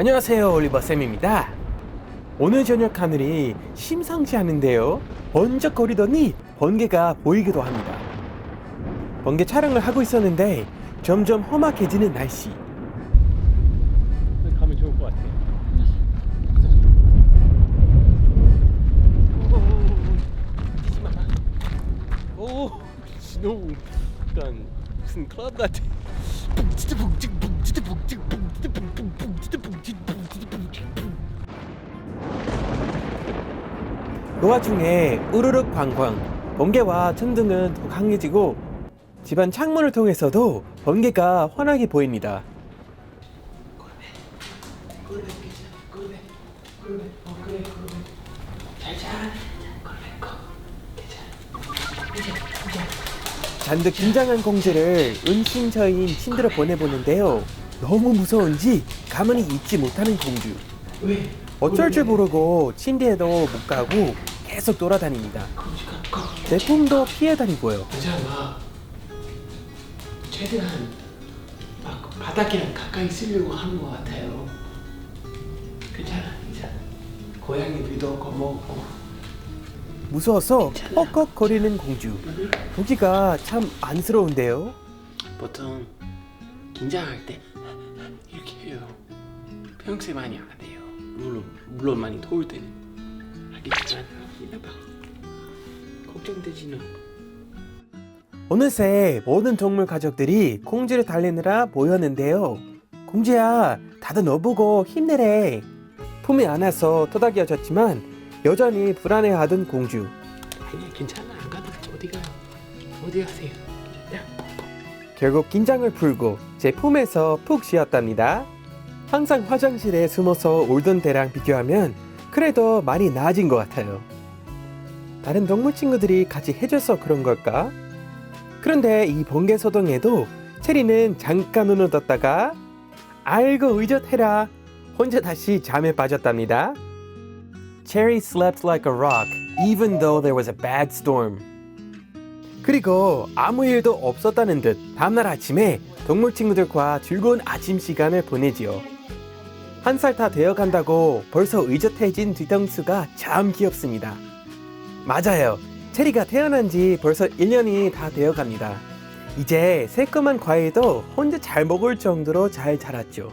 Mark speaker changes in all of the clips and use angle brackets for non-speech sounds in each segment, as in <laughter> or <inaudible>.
Speaker 1: 안녕하세요 올리버 쌤입니다. 오늘 저녁 하늘이 심상치 않은데요. 번쩍거리더니 번개가 보이기도 합니다. 번개 촬영을 하고 있었는데 점점 험악해지는 날씨. 가면 좋을 것 같아. 오, 스노우. 약간 무슨 클럽 같아. 그 와중에 우르륵 광광, 번개와 천둥은 더 강해지고 집안 창문을 통해서도 번개가 환하게 보입니다. 잔뜩 긴장한 공주를 은신처인 침대로 보내보는데요. 너무 무서운지 가만히 있지 못하는 공주.
Speaker 2: 왜?
Speaker 1: 어쩔 줄 모르고 침대에도 못 가고 계속 돌아다닙니다. 제품도 피해 다니고요.
Speaker 2: 괜찮아. 최대한 막 바닥이랑 가까이 있으려고 하는 것 같아요. 괜찮아, 괜찮아. 고양이들도 겁먹고.
Speaker 1: 무서워서 헉헉 거리는 공주. 보기가 참 안쓰러운데요.
Speaker 2: 보통 긴장할 때 이렇게 해요. 평소에 많이 안 해요. 물론 물론 많이 더울 때는 하겠지만 이봐봐. 걱정되지는.
Speaker 1: 어느새 모든 동물 가족들이 공주를 달래느라 모였는데요. 공주야, 다들 너 보고 힘내래. 품에 안아서 토닥여 졌지만 여전히 불안해하던 공주.
Speaker 2: 아니야 괜찮아 안 가도 어디 가요? 어디 가세요? 야.
Speaker 1: 결국 긴장을 풀고 제 품에서 푹 쉬었답니다. 항상 화장실에 숨어서 울던 때랑 비교하면 그래도 많이 나아진 것 같아요. 다른 동물 친구들이 같이 해줘서 그런 걸까? 그런데 이 번개 소동에도 체리는 잠깐 눈을 떴다가 알고 의젓해라 혼자 다시 잠에 빠졌답니다. Cherry slept like a rock even though there was a bad storm. 그리고 아무 일도 없었다는 듯 다음날 아침에 동물 친구들과 즐거운 아침 시간을 보내지요. 한 살 다 되어간다고 벌써 의젓해진 뒤통수가 참 귀엽습니다. 맞아요. 체리가 태어난 지 벌써 1년이 다 되어갑니다. 이제 새콤한 과일도 혼자 잘 먹을 정도로 잘 자랐죠.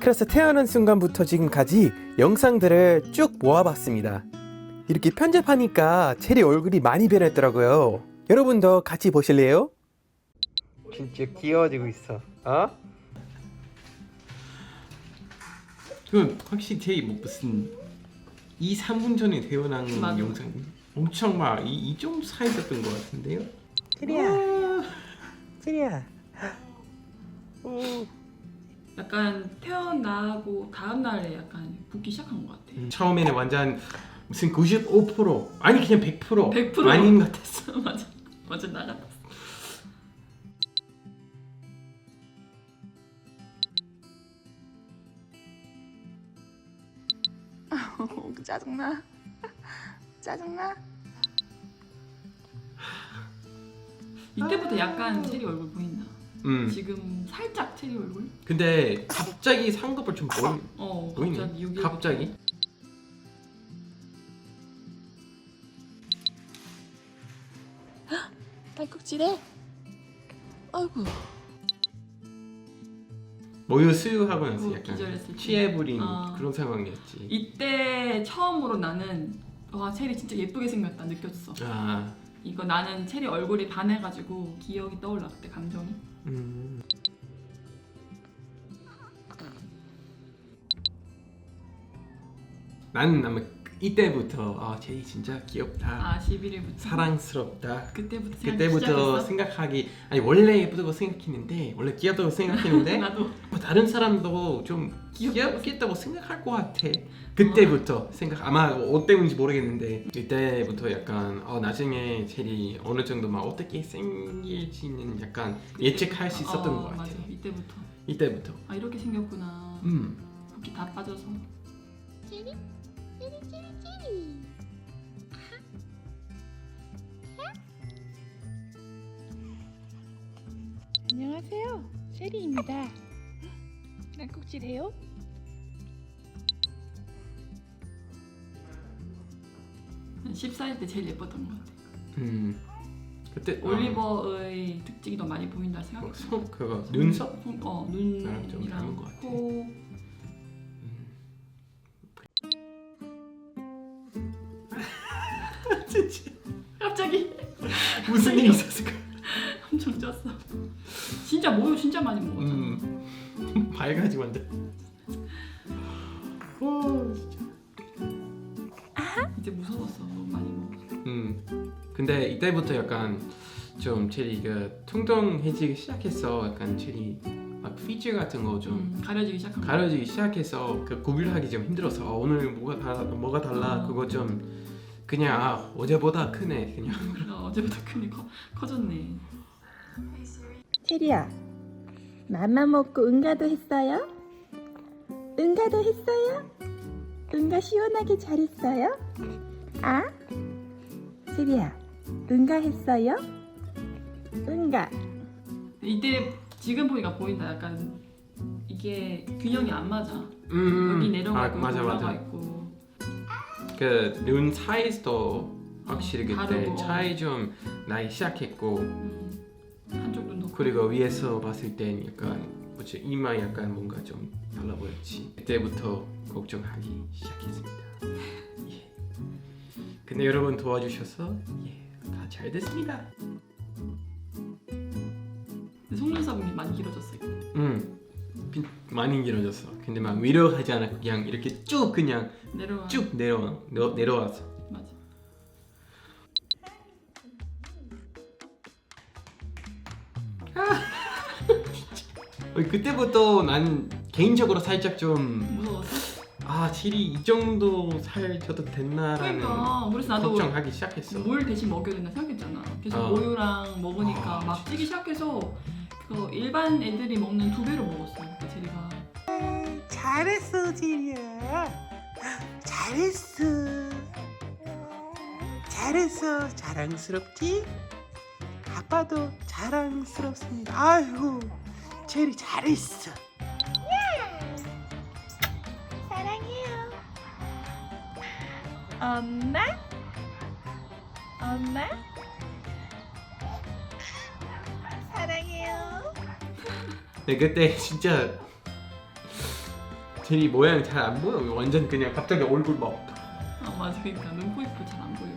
Speaker 1: 그래서 태어난 순간부터 지금까지 영상들을 쭉 모아봤습니다. 이렇게 편집하니까 체리 얼굴이 많이 변했더라고요. 여러분도 같이 보실래요? 진짜 귀여워지고 있어. 어?
Speaker 3: 그 확실히 제이 뭐 무슨 2, 3분 전에 태어난
Speaker 4: 맞아.
Speaker 3: 영상 엄청 막이 이 정도 사이 있었던 것 같은데요?
Speaker 1: 체리야. 체리야. 오.
Speaker 4: 약간 태어나고 다음 날에 약간 붓기 시작한 것 같아.
Speaker 3: 음, 처음에는 완전 무슨 95% 아니 그냥 100%
Speaker 4: 100%
Speaker 3: 마님 같았어. <laughs>
Speaker 4: 맞아, 맞아 나갔다. <laughs>
Speaker 5: 짜증나. 짜증나.
Speaker 4: 이때부터 약간 체리 얼굴 보인다.
Speaker 3: 음.
Speaker 4: 지금 살짝 체리 얼굴?
Speaker 3: 근데 갑자기 상급을 좀 보이,
Speaker 4: 어,
Speaker 3: 보이네.
Speaker 4: 갑자기 여기
Speaker 3: 갑자기.
Speaker 5: 딸꾹질해.
Speaker 3: 모유 수유하고 나서
Speaker 4: 어,
Speaker 3: 약간
Speaker 4: 기절했을 때.
Speaker 3: 취해버린
Speaker 4: 아.
Speaker 3: 그런 상황이었지.
Speaker 4: 이때 처음으로 나는 와 체리 진짜 예쁘게 생겼다 느꼈어.
Speaker 3: 아,
Speaker 4: 이거 나는 체리 얼굴이 반해가지고 기억이 떠올라 그때 감정이.
Speaker 3: 음. 나는 아마 이때부터 아 제이 진짜 귀엽다,
Speaker 4: 아 11일부터.
Speaker 3: 사랑스럽다.
Speaker 4: 그때부터
Speaker 3: 그때부터
Speaker 4: 시작했어?
Speaker 3: 생각하기 아니 원래 예쁘다고 생각했는데 원래 귀엽다고 생각했는데 <laughs>
Speaker 4: 나도
Speaker 3: 뭐 다른 사람도 좀
Speaker 4: 귀엽다고
Speaker 3: 귀엽겠다고 생각할 것 같아. 그때부터 생각 아마 어 때문인지 모르겠는데 이때부터 약간 어 나중에 제리 어느 정도 막 어떻게 생길지는 약간 예측할 수 있었던
Speaker 4: 어,
Speaker 3: 것 같아.
Speaker 4: 맞아 이때부터.
Speaker 3: 이때부터.
Speaker 4: 아 이렇게 생겼구나.
Speaker 3: 음.
Speaker 4: 붓기 다 빠져서.
Speaker 5: 안녕하세요. 세리입니다. 날꼭지래요?
Speaker 4: 14일 때 제일 예뻤던 것 같아요.
Speaker 1: 음. 그때 아.
Speaker 4: 올리버의 특징이 더 많이 보인다
Speaker 1: 생각해요. 어, 그 눈썹?
Speaker 4: 어, 눈이랑
Speaker 1: 것 같아.
Speaker 4: 엄청 쪘어. 진짜 모유 진짜 많이 먹었잖아.
Speaker 1: 음 <laughs> 밝아지 완전. 오, 진짜.
Speaker 4: 이제 무서웠어. 너무 많이 먹어서.
Speaker 1: 음 근데 이때부터 약간 좀 체리가 통통해지기 시작했어. 약간 체리 막 피지 같은 거좀
Speaker 4: 음, 가려지기 시작한 거.
Speaker 1: 가려지기 시작해서 그 구별하기 좀 힘들어서 어, 오늘 뭐가 달라 뭐가 달라
Speaker 4: 어.
Speaker 1: 그거 좀 그냥 아 어제보다 크네 그냥
Speaker 4: 어, 어제보다 크니 커, 커졌네.
Speaker 6: 체리야, 맘마 먹고 응가도 했어요? 응가도 했어요? 응가 시원하게 잘했어요? 아? 체리야, 응가 했어요? 응가.
Speaker 4: 이때 지금 보니까 보인다. 약간 이게 균형이 안 맞아.
Speaker 1: 음,
Speaker 4: 여기 내려가
Speaker 1: 아, 맞아
Speaker 4: 올라가
Speaker 1: 맞아
Speaker 4: 있고.
Speaker 1: 그 눈 사이즈도 확실히 그때
Speaker 4: 다르고, 어.
Speaker 1: 차이 좀 나기 시작했고
Speaker 4: 음, 한쪽 눈도
Speaker 1: 그리고 위에서 봤을 땐 약간 뭐지 이마 약간 뭔가 좀 달라 보였지 그때부터 걱정하기 시작했습니다 <laughs> 예. 근데 여러분 도와주셔서 예, 다 잘 됐습니다
Speaker 4: 근데 속눈썹이 많이 길어졌어. 이때.
Speaker 1: 음 비- 많이 길어졌어 근데 막 위로 하지 않아 그냥 이렇게 쭉 그냥
Speaker 4: 내려와.
Speaker 1: 쭉 내려와 내- 내려왔어 그때부터 난 개인적으로 살짝 좀
Speaker 4: 무서웠어.
Speaker 1: 아, 칠이 이 정도 살 쪄도 됐나라는
Speaker 4: 그러니까 그래서 나도
Speaker 1: 걱정하기 시작했어.
Speaker 4: 물 대신 먹여야 된다 생각했잖아. 그래서
Speaker 1: 어.
Speaker 4: 모유랑 먹으니까
Speaker 1: 아,
Speaker 4: 막
Speaker 1: 진짜.
Speaker 4: 찌기 시작해서 그 일반 애들이 먹는 두 배로 먹었어. 그러니까 제리가.
Speaker 7: 잘했어, 지리야. 잘했어. 잘했어. 자랑스럽지? 아빠도 자랑스럽습니다. 아이고, 제리 잘했어.
Speaker 6: 사랑해요. 엄마? 엄마? 사랑해요.
Speaker 1: 근데 그때 진짜 제리 모양 잘 안 보여. 완전 그냥 갑자기 얼굴
Speaker 4: 막좀아 맞아. 그러니까 눈코 입고 잘 안 보여.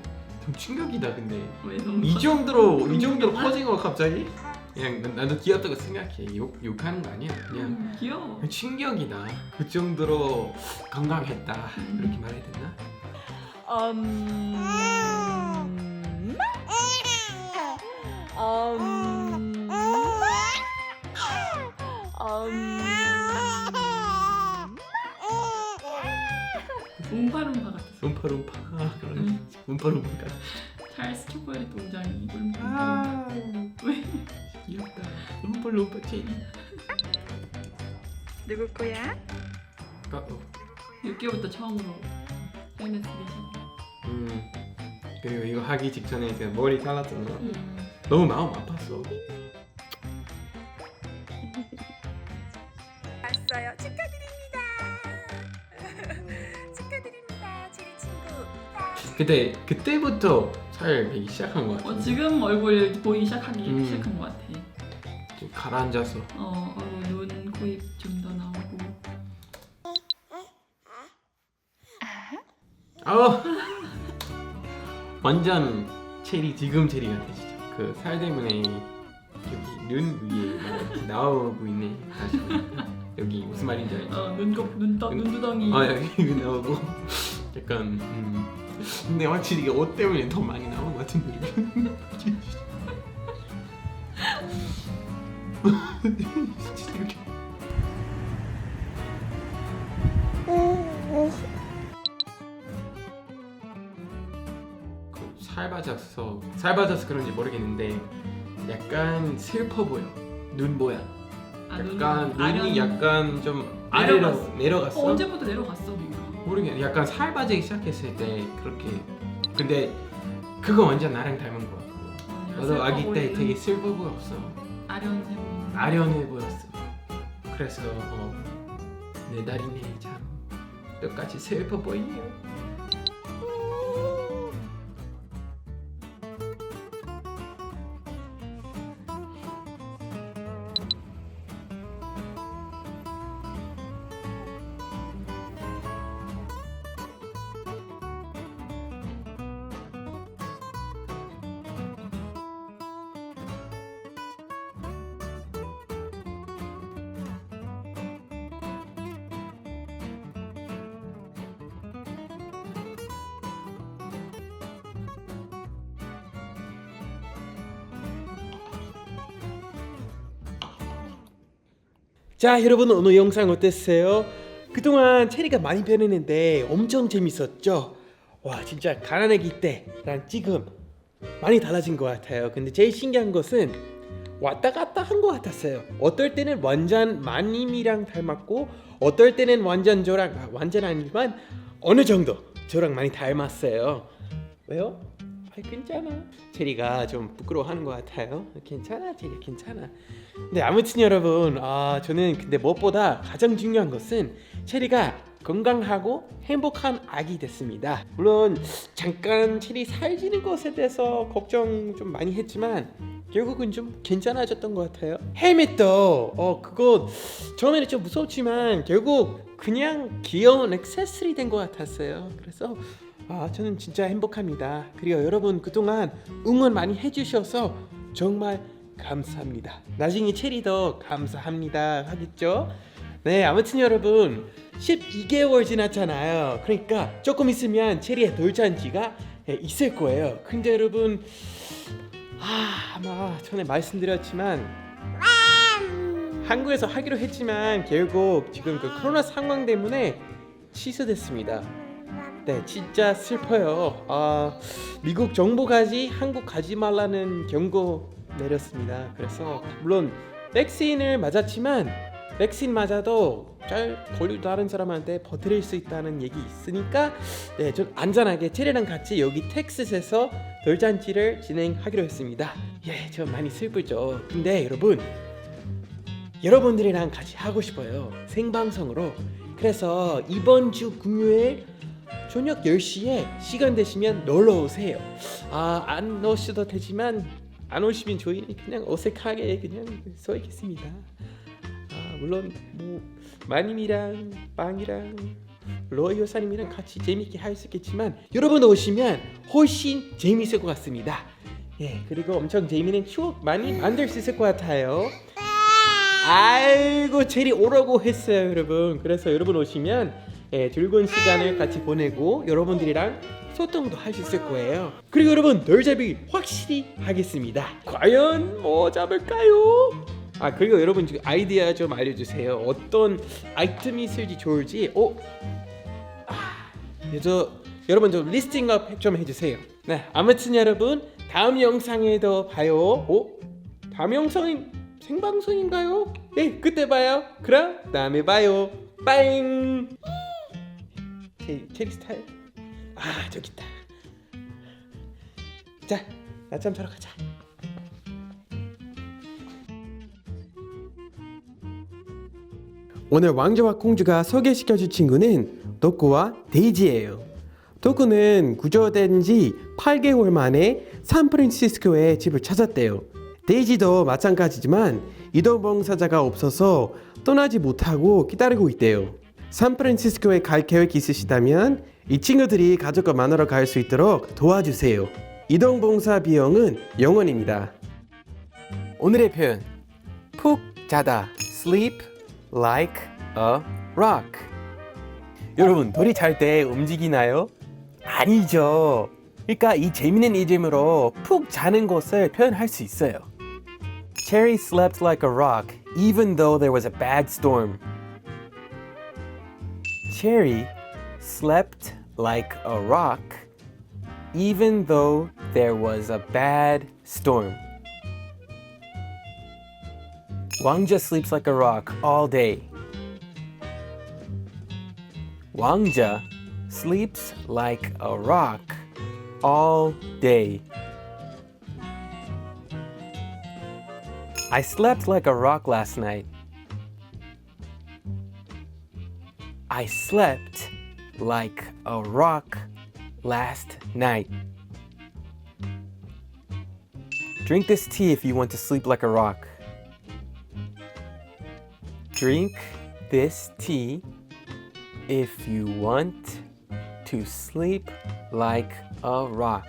Speaker 1: 충격이다. 근데
Speaker 4: 왜 너무
Speaker 1: 이
Speaker 4: 커-
Speaker 1: 정도로 이 정도로
Speaker 4: 아.
Speaker 1: 커진 거 갑자기? 그냥 나- 나도 귀엽다고 생각해. 욕 욕하는 거 아니야. 그냥
Speaker 4: 음, 귀여워.
Speaker 1: 충격이다. 그 정도로 건강했다. 그렇게 말해야 되나?
Speaker 6: 엄마? 엄마? 엄마?
Speaker 4: 움파룸파 같았어.
Speaker 1: 음파룸파. 아, 그런
Speaker 4: 응.
Speaker 1: 음파룸파 같아.
Speaker 4: 찰스 초콜릿 동장이?
Speaker 1: 귀엽다. 음파룸파 제리.
Speaker 6: 누구 거야?
Speaker 1: 어, 어.
Speaker 4: 6개월부터 처음으로 쓰기 시작해.
Speaker 1: 음. 그리고 이거 하기 직전에 그 머리 잘랐잖아.
Speaker 4: 음.
Speaker 1: 너무 마음 아팠어. <laughs>
Speaker 6: 왔어요. 축하드립니다. <laughs> 축하드립니다, 제리 친구.
Speaker 1: 그때 그때부터 살 빼기 시작한 것 같아.
Speaker 4: 어, 지금 얼굴 보이기 시작하기
Speaker 1: 음.
Speaker 4: 시작한 것 같아.
Speaker 1: 좀 가라앉아서.
Speaker 4: 어, 어, 눈, 코, 입좀 더 나오고.
Speaker 1: 아 <laughs> 완전 체리 지금 체리 같아 진짜. 그 살 때문에 여기 눈 위에 이렇게 나오고 있네. 다시 여기 무슨 말인지 알지?
Speaker 4: 어, 눈곱, 눈떠, 눈두덩이.
Speaker 1: 아 여기 나오고 약간 음. 근데 확실히 이게 옷 때문에 더 많이 나온 것 같은데. 진짜 이렇게. 그 살바져서 살바져서 그런지 모르겠는데 약간 슬퍼 보여 눈 모양
Speaker 4: 아, 눈,
Speaker 1: 약간 눈이
Speaker 4: 아련-
Speaker 1: 약간 좀 아래로
Speaker 4: 내려갔어.
Speaker 1: 내려갔어
Speaker 4: 어, 언제부터 내려갔어, 그러니까.
Speaker 1: 모르겠네 약간 살바지기 시작했을 때 그렇게 근데 그거 완전 나랑 닮은 거 같고
Speaker 4: 어,
Speaker 1: 나도 아기 때 되게 슬퍼 보였어
Speaker 4: 아련해 보이는.
Speaker 1: 아련해 보였어 그래서 어, 내 다리네 참 똑같이 슬퍼 보이네요 자 여러분 오늘 영상 어땠어요? 그동안 체리가 많이 변했는데 엄청 재밌었죠? 와 진짜 가난하기 때랑 지금 많이 달라진 것 같아요 근데 제일 신기한 것은 왔다 갔다 한 것 같았어요 어떨 때는 완전 마님이랑 닮았고 어떨 때는 완전 저랑 아, 완전 아니지만 어느 정도 저랑 많이 닮았어요 왜요? 아 괜찮아. 체리가 좀 부끄러워하는 것 같아요. 괜찮아 체리 괜찮아. 네 아무튼 여러분 아 저는 근데 무엇보다 가장 중요한 것은 체리가 건강하고 행복한 아기 됐습니다. 물론 잠깐 체리 살찌는 것에 대해서 걱정 좀 많이 했지만 결국은 좀 괜찮아졌던 것 같아요. 헬멧도 어 그거 처음에는 좀 무섭지만 결국 그냥 귀여운 액세서리 된 것 같았어요. 그래서 아 저는 진짜 행복합니다. 그리고 여러분 그동안 응원 많이 해주셔서 정말 감사합니다. 나중에 체리도 감사합니다. 하겠죠? 네 아무튼 여러분 12개월 지났잖아요. 그러니까 조금 있으면 체리의 돌잔치가 예, 있을 거예요. 근데 여러분 아 아마 전에 말씀드렸지만 한국에서 하기로 했지만 결국 지금 그 코로나 상황 때문에 취소됐습니다 네, 진짜 슬퍼요. 아, 미국 정부까지 한국 가지 말라는 경고 내렸습니다. 그래서 물론 백신을 맞았지만 백신 맞아도 잘 걸리고 다른 사람한테 퍼뜨릴 수 있다는 얘기 있으니까 네, 좀 안전하게 체리랑 같이 여기 텍사스에서 돌잔치를 진행하기로 했습니다. 예, 좀 많이 슬프죠. 근데 여러분 여러분들이랑 같이 하고 싶어요. 생방송으로. 그래서 이번 주 금요일 저녁 10시에 시간 되시면 놀러 오세요. 아, 안 오셔도 되지만 안 오시면 저희는 그냥 어색하게 그냥 서 있겠습니다. 아, 물론 뭐 마님이랑 빵이랑 로이 여사님이랑 같이 재밌게 할 수 있겠지만 여러분 오시면 훨씬 재밌을 것 같습니다. 예, 그리고 엄청 재미있는 추억 많이 만들 수 있을 것 같아요. 아이고 제리 오라고 했어요 여러분 그래서 여러분 오시면 예, 즐거운 시간을 같이 보내고 여러분들이랑 소통도 할 수 있을 거예요 그리고 여러분 돌잡이 확실히 하겠습니다 과연 뭐 잡을까요? 아 그리고 여러분 아이디어 좀 알려주세요 어떤 아이템이 있을지 좋을지 어? 아, 여러분 좀 리스팅업 좀 해주세요 네 아무튼 여러분 다음 영상에도 봐요 어? 다음 영상이 생방송인가요? 네, 그때 봐요. 그럼 다음에 봐요. 빠잉. 제 체리 스타일. 아 저기 있다. 자, 낮잠 자러 가자. 오늘 왕자와 공주가 소개시켜줄 친구는 도쿠와 데이지예요. 도쿠는 구조된 지 8개월 만에 샌프란시스코에 집을 찾았대요. 데이지도 마찬가지지만 이동 봉사자가 없어서 떠나지 못하고 기다리고 있대요. 샌프란시스코에 갈 계획 있으시다면 이 친구들이 가족과 만나러 갈 수 있도록 도와주세요. 이동 봉사 비용은 0원입니다. 오늘의 표현 푹 자다 sleep like a rock 여러분 돌이 잘 때 움직이나요? 아니죠. 그러니까 이 재밌는 이름으로 푹 자는 것을 표현할 수 있어요. Cherry slept like a rock even though there was a bad storm. Cherry slept like a rock even though there was a bad storm. Wangja sleeps like a rock all day. Wangja sleeps like a rock all day. I slept like a rock last night. I slept like a rock last night. Drink this tea if you want to sleep like a rock. Drink this tea if you want to sleep like a rock.